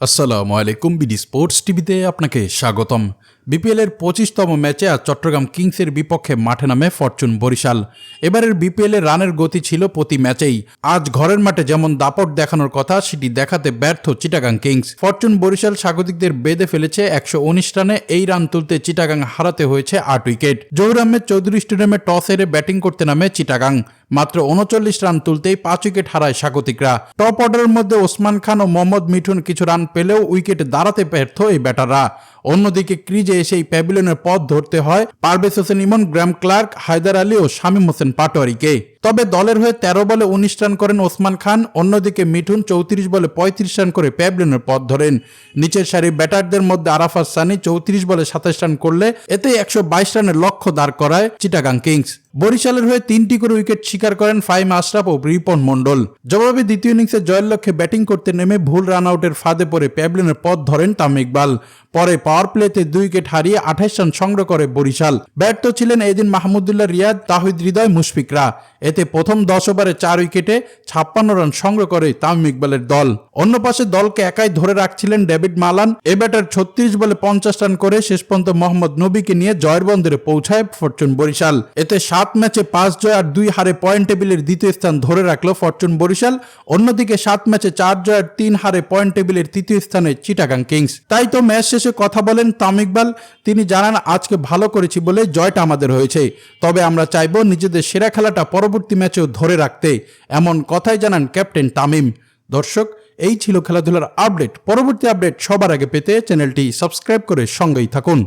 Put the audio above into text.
আসসালামু আলাইকুম BD sports টিভিতে আপনাকে স্বাগতম। বিপিএল এর পঁচিশতম ম্যাচে আজ চট্টগ্রাম কিংসের বিপক্ষে মাঠে নামে ফরচুন বরিশাল। এবারের বিপিএল রানের গতি ছিল প্রতি ম্যাচেই। আজ ঘরের মাঠে যেমন দাপট দেখানোর কথা, সেটি দেখাতে ব্যর্থ চিটাগাং কিংস। ফরচুন বরিশাল স্বাগতিকদের বেঁধে ফেলেছে একশো উনিশ রানে। এই রান তুলতে চিটাগাং হারাতে হয়েছে আট উইকেট। জহুর চৌধুরী স্টেডিয়ামে টস হেরে ব্যাটিং করতে নামে চিটাগাং। মাত্র উনচল্লিশ রান তুলতেই পাঁচ উইকেট হারায় স্বাগতিকরা। টপ অর্ডারের মধ্যে ওসমান খান ও মোহাম্মদ মিঠুন কিছু রান পেলেও উইকেট দাঁড়াতে ব্যর্থ এই ব্যাটাররা। অন্যদিকে ক্রিজে এসে এই প্যাভিলিয়নের পথ ধরতে হয় পারভেজ হোসেন ইমন, গ্রাম ক্লার্ক হায়দার আলী ও শামীম হোসেন পাটোয়ারিকে। তবে দলের হয়ে তেরো বলে উনিশ রান করেন ওসমান খান, অন্যদিকে মিঠুন চৌত্রিশ বলে পঁয়ত্রিশ রান করে প্যাভিলিয়নের পথ ধরেন। নিচের সারি ব্যাটারদের মধ্যে আরাফাত সানি চৌত্রিশ বলে সাতাশ রান করলে এতে একশো বাইশ রানের লক্ষ্য দাঁড় করায় চিটাগাং কিংস। বরিশালের হয়ে তিনটি করে উইকেট শিকার করেন ফাইম আশরাফ ও রিপন মন্ডল জবাবে দ্বিতীয় ইনিংসে জয়ের লক্ষ্যে ব্যাটিং করতে নেমে ভুল রান আউটের ফাঁদে পড়ে প্যাবলিনের পথ ধরেন তাম ইকবাল। পরে পাওয়ার প্লেতে দুই উইকেট হারিয়ে আঠাশ রান সংগ্রহ করে বরিশাল। ব্যর্থ ছিলেন এদিন মাহমুদুল্লাহ রিয়াদ, তাহিদ হৃদয় মুশফিকরা এতে প্রথম দশ ওভারে চার উইকেটে ছাপ্পান্ন রান সংগ্রহ করে তামিম ইকবালের দল। অন্য পাশে দলকে একাই ধরে রাখছিলেন ডেভিড মালান। এ ব্যাটার ছত্রিশ বলে পঞ্চাশ রান করে শেষ পর্যন্ত মোহাম্মদ নবীকে নিয়ে জয়ের বন্দরে পৌঁছায় ফরচুন বরিশাল। এতে সাত ম্যাচে পাঁচ জয় আর দুই হারে পয়েন্ট টেবিলের দ্বিতীয় স্থান ধরে রাখল ফরচুন বরিশাল। অন্যদিকে সাত ম্যাচে চার জয় আর তিন হারে পয়েন্ট টেবিলের তৃতীয় স্থানে চিটাগাং কিংস। তাই তো ম্যাচ শেষে কথা বলেন তাম ইকবাল। তিনি জানান, আজকে ভালো করেছি বলে জয়টা আমাদের হয়েছে। তবে আমরা চাইব নিজেদের সেরা খেলাটা পরবর্তী ম্যাচেও ধরে রাখতে এমন কথাই জানান ক্যাপ্টেন তামিম। দর্শক, এই ছিল খেলাধুলার আপডেট। পরবর্তী আপডেট সবার আগে পেতে চ্যানেলটি সাবস্ক্রাইব করে সঙ্গেই থাকুন।